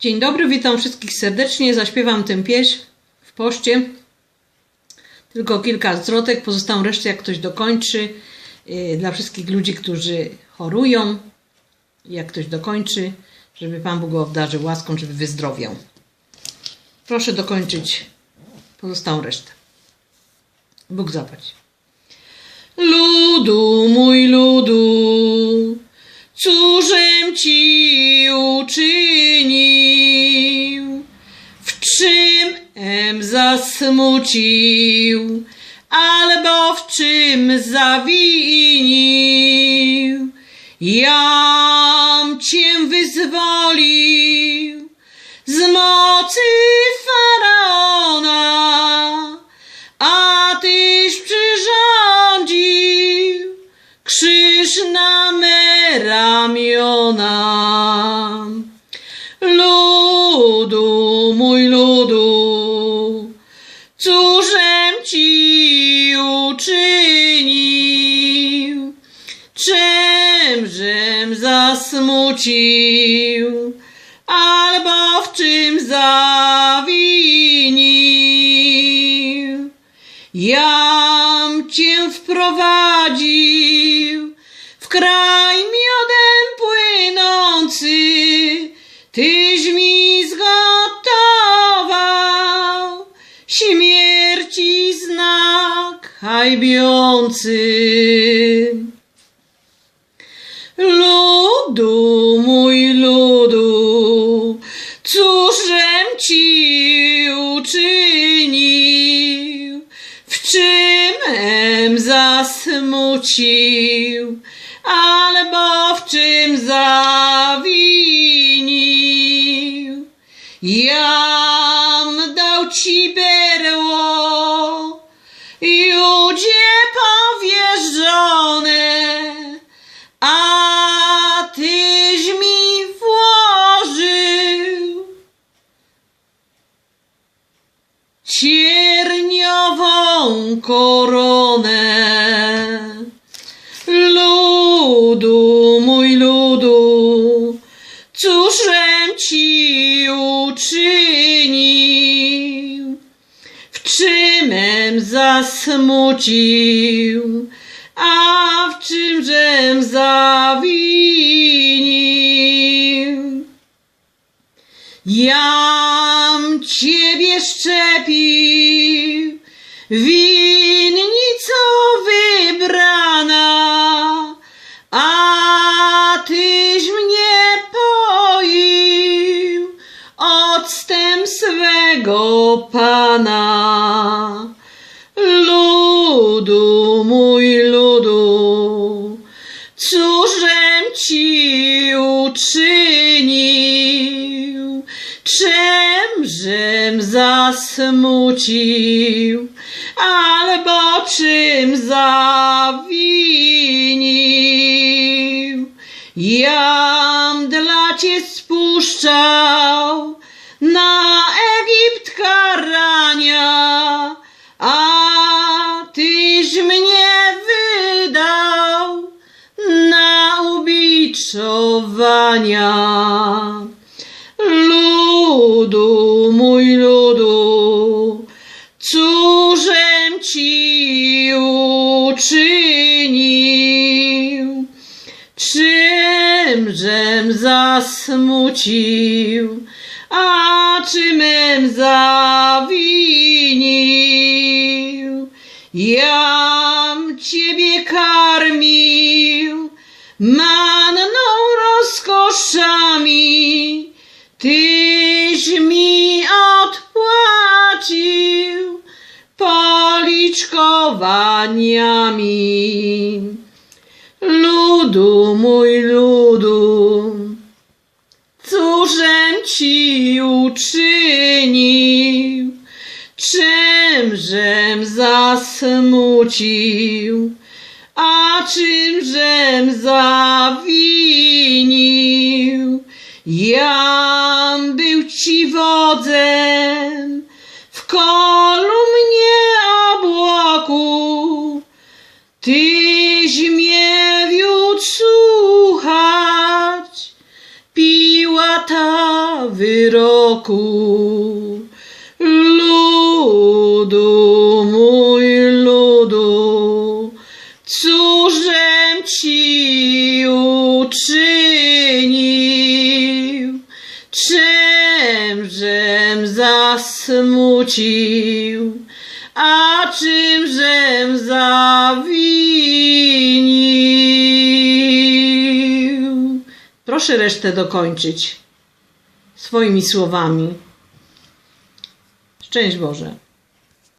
Dzień dobry, witam wszystkich serdecznie. Zaśpiewam tę pieśń w poście. Tylko kilka zwrotek, pozostałą resztę jak ktoś dokończy. Yy, Dla wszystkich ludzi, którzy chorują, jak ktoś dokończy, żeby Pan Bóg go obdarzył łaską, żeby wyzdrowiał. Proszę dokończyć pozostałą resztę. Bóg zapłać. Ludu, mój ludu, cóżem ci uczynił? Zasmucił? Albo w czym zawinił? Jam cię wyzwolił z mocy Faraona, a tyś przyrządził krzyż na zasmucił? Albo w czym zawinił? Jam cię wprowadził w kraj miodem płynący, tyś mi zgotował śmierci znak. Ludu, cóżem ci uczynił? W czym em zasmucił? Albo w czym zawinił? Koronę. Ludu, mój ludu, cóżem ci uczynił? w czymem zasmucił, a w czymżem zawinił. Jam ciebie szczepił, winnico wybrana, a tyś mnie poił octem swego Pana. Ludu, mój ludu, cóżem ci uczynił? Czemżem zasmucił? Albo czym zawinił? Jam dla cię spuszczał na Egipt karania, a tyś mnie wydał na ubiczowania. Ci uczynił? Czymżem zasmucił, a czymem zawinił? Jam ciebie karmił manną rozkoszami, policzkowaniami. Ludu, mój ludu, cóżem ci uczynił? Czemżem zasmucił? A czymżem zawinił? Jam był ci wodzem tyś mnie wiódł słuchać, piła ta wyroku. Ludu mój ludu, cóżem ci uczynił? Czemżem zasmucił? A czymżem Proszę resztę dokończyć swoimi słowami. Szczęść Boże.